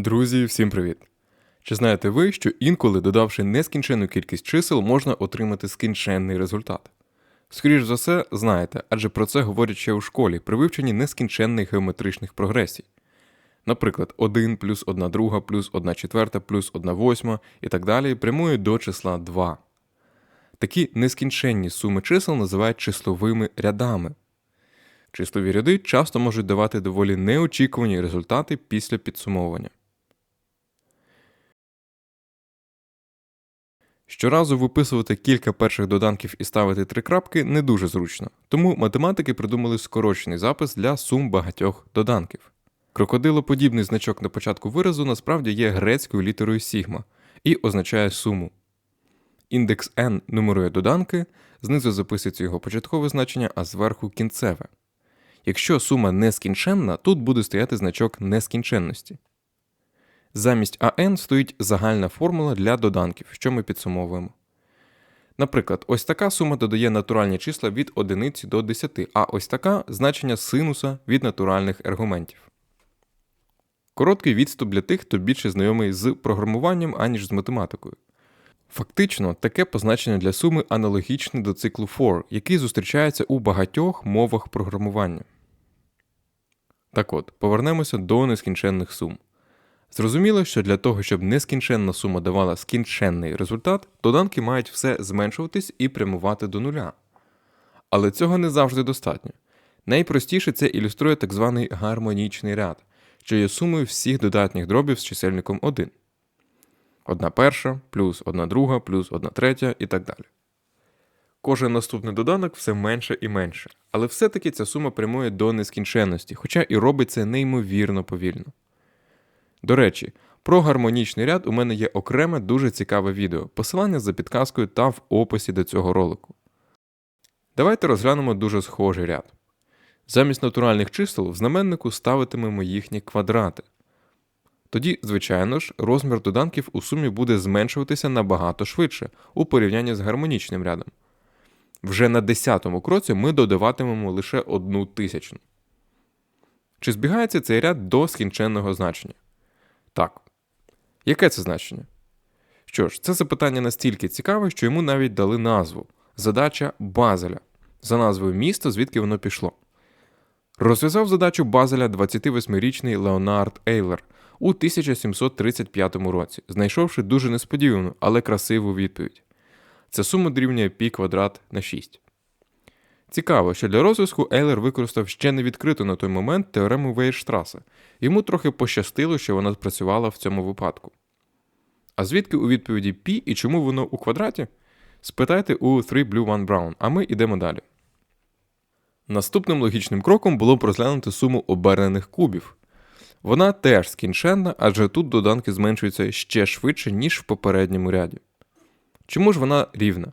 Друзі, всім привіт! Чи знаєте ви, що інколи, додавши нескінченну кількість чисел, можна отримати скінченний результат? Скоріш за все, знаєте, адже про це говорять ще у школі при вивченні нескінченних геометричних прогресій. Наприклад, 1 плюс 1 друга плюс 1 четверта плюс 1 восьма і так далі прямують до числа 2. Такі нескінченні суми чисел називають числовими рядами. Числові ряди часто можуть давати доволі неочікувані результати після підсумовування. Щоразу виписувати кілька перших доданків і ставити три крапки не дуже зручно, тому математики придумали скорочений запис для сум багатьох доданків. Крокодилоподібний значок на початку виразу насправді є грецькою літерою сігма і означає суму. Індекс n нумерує доданки, знизу записується його початкове значення, а зверху кінцеве. Якщо сума нескінченна, тут буде стояти значок нескінченності. Замість АН стоїть загальна формула для доданків, що ми підсумовуємо. Наприклад, ось така сума додає натуральні числа від 1 до 10, а ось така значення синуса від натуральних аргументів. Короткий відступ для тих, хто більше знайомий з програмуванням, аніж з математикою. Фактично, таке позначення для суми аналогічне до циклу for, який зустрічається у багатьох мовах програмування. Так от, повернемося до нескінченних сум. Зрозуміло, що для того, щоб нескінченна сума давала скінченний результат, доданки мають все зменшуватись і прямувати до нуля. Але цього не завжди достатньо. Найпростіше це ілюструє так званий гармонічний ряд, що є сумою всіх додатніх дробів з чисельником 1. Одна перша, плюс одна друга, плюс одна третя і так далі. Кожен наступний доданок все менше і менше, але все-таки ця сума прямує до нескінченності, хоча і робить це неймовірно повільно. До речі, про гармонічний ряд у мене є окреме дуже цікаве відео, посилання за підказкою та в описі до цього ролику. Давайте розглянемо дуже схожий ряд. Замість натуральних чисел в знаменнику ставитимемо їхні квадрати. Тоді, звичайно ж, розмір доданків у сумі буде зменшуватися набагато швидше у порівнянні з гармонічним рядом. Вже на 10-му кроці ми додаватимемо лише одну тисячну. Чи збігається цей ряд до скінченного значення? Так. Яке це значення? Що ж, це запитання настільки цікаве, що йому навіть дали назву задача Базеля за назвою міста, звідки воно пішло. Розв'язав задачу Базеля 28-річний Леонард Ейлер у 1735 році, знайшовши дуже несподівану, але красиву відповідь. Ця сума дорівнює π квадрат на 6. Цікаво, що для розв'язку Ейлер використав ще не відкриту на той момент теорему Вейерштраса. Йому трохи пощастило, що вона спрацювала в цьому випадку. А звідки у відповіді π і чому воно у квадраті? Спитайте у 3 Blue One Brown, а ми йдемо далі. Наступним логічним кроком було б розглянути суму обернених кубів. Вона теж скінченна, адже тут доданки зменшуються ще швидше, ніж в попередньому ряді. Чому ж вона рівна?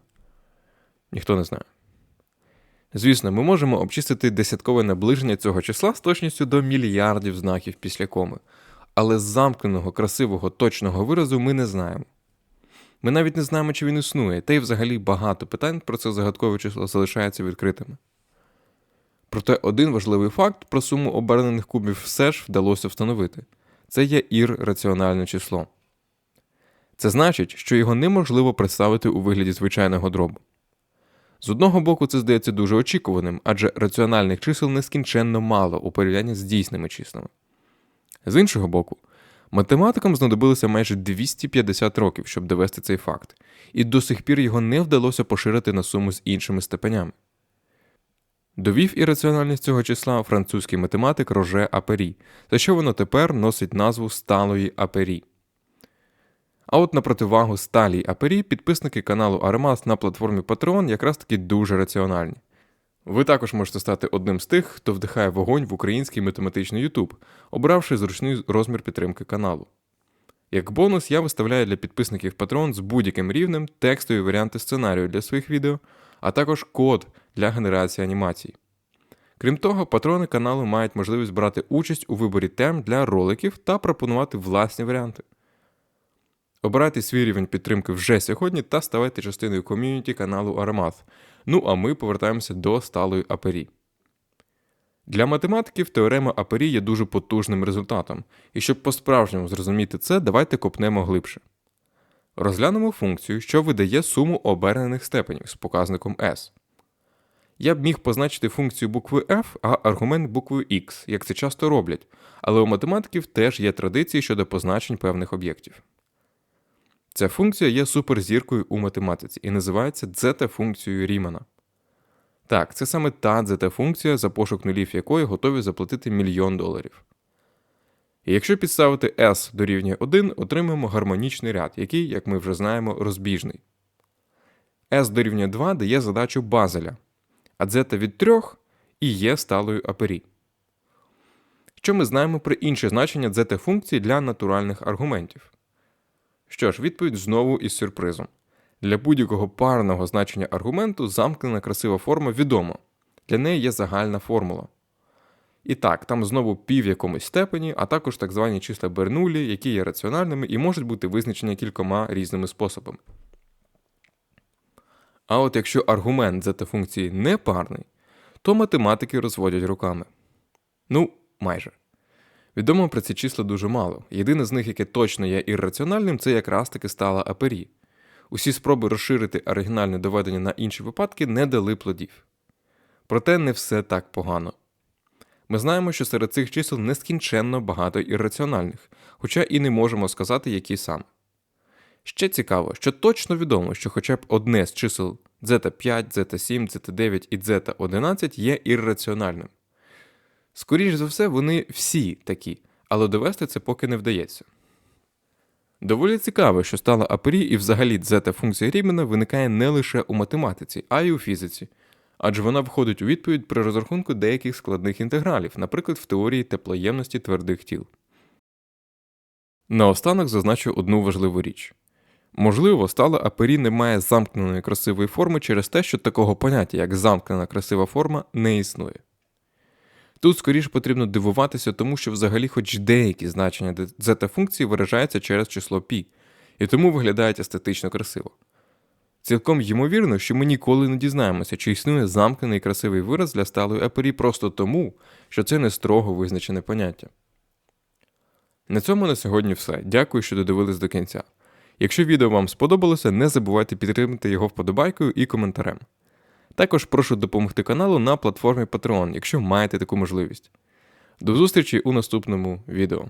Ніхто не знає. Звісно, ми можемо обчистити десяткове наближення цього числа з точністю до мільярдів знаків після коми, але замкненого, красивого, точного виразу ми не знаємо. Ми навіть не знаємо, чи він існує, та й взагалі багато питань про це загадкове число залишаються відкритими. Проте один важливий факт про суму обернених кубів все ж вдалося встановити це є ір-раціональне число. Це значить, що його неможливо представити у вигляді звичайного дробу. З одного боку, це здається дуже очікуваним, адже раціональних чисел нескінченно мало у порівнянні з дійсними числами. З іншого боку, математикам знадобилося майже 250 років, щоб довести цей факт, і до сих пір його не вдалося поширити на суму з іншими степенями. Довів ірраціональність цього числа французький математик Роже Апері, за що воно тепер носить назву сталої апері. А от на противагу сталій апері підписники каналу Аремас на платформі Patreon якраз таки дуже раціональні. Ви також можете стати одним з тих, хто вдихає вогонь в український математичний YouTube, обравши зручний розмір підтримки каналу. Як бонус, я виставляю для підписників Patreon з будь-яким рівнем текстові варіанти сценарію для своїх відео, а також код для генерації анімацій. Крім того, патрони каналу мають можливість брати участь у виборі тем для роликів та пропонувати власні варіанти. Обирайте свій рівень підтримки вже сьогодні та ставайте частиною ком'юніті каналу Аромат. Ну а ми повертаємося до сталої апері. Для математиків теорема Апері є дуже потужним результатом, і щоб по-справжньому зрозуміти це, давайте копнемо глибше. Розглянемо функцію, що видає суму обернених степенів з показником s. Я б міг позначити функцію букви f, а аргумент буквою x, як це часто роблять, але у математиків теж є традиції щодо позначень певних об'єктів. Ця функція є суперзіркою у математиці і називається дзета-функцією Рімана. Так, це саме та дзета-функція, за пошук нулів якої готові заплатити мільйон доларів. І якщо підставити s дорівнює 1, отримаємо гармонічний ряд, який, як ми вже знаємо, розбіжний. s дорівнює 2 дає задачу Базеля, а дзета від 3 і є сталою апері. Що ми знаємо про інше значення дзета функції для натуральних аргументів? Що ж, відповідь знову із сюрпризом. Для будь-якого парного значення аргументу замкнена красива форма відома. Для неї є загальна формула. І так, там знову пів в якомусь степені, а також так звані числа Бернулі, які є раціональними і можуть бути визначені кількома різними способами. А от якщо аргумент зета функції не парний, то математики розводять руками. Ну, майже. Відомо про ці числа дуже мало. Єдине з них, яке точно є ірраціональним, це якраз таки стала апері. Усі спроби розширити оригінальне доведення на інші випадки не дали плодів. Проте не все так погано. Ми знаємо, що серед цих чисел нескінченно багато ірраціональних, хоча і не можемо сказати, які саме. Ще цікаво, що точно відомо, що хоча б одне з чисел z5, z7, z9 і z11 є ірраціональним. Скоріш за все, вони всі такі, але довести це поки не вдається. Доволі цікаво, що стала апері і взагалі дзета функція Рімена виникає не лише у математиці, а й у фізиці, адже вона входить у відповідь при розрахунку деяких складних інтегралів, наприклад, в теорії теплоємності твердих тіл. Наостанок зазначу одну важливу річ. Можливо, стала апері не має замкненої красивої форми через те, що такого поняття, як замкнена красива форма, не існує. Тут скоріше потрібно дивуватися, тому що взагалі хоч деякі значення дзета функції виражаються через число π, і тому виглядають естетично красиво. Цілком ймовірно, що ми ніколи не дізнаємося, чи існує замкнений красивий вираз для сталої апері просто тому, що це не строго визначене поняття. На цьому на сьогодні все. Дякую, що додивились до кінця. Якщо відео вам сподобалося, не забувайте підтримати його вподобайкою і коментарем. Також прошу допомогти каналу на платформі Patreon, якщо маєте таку можливість. До зустрічі у наступному відео.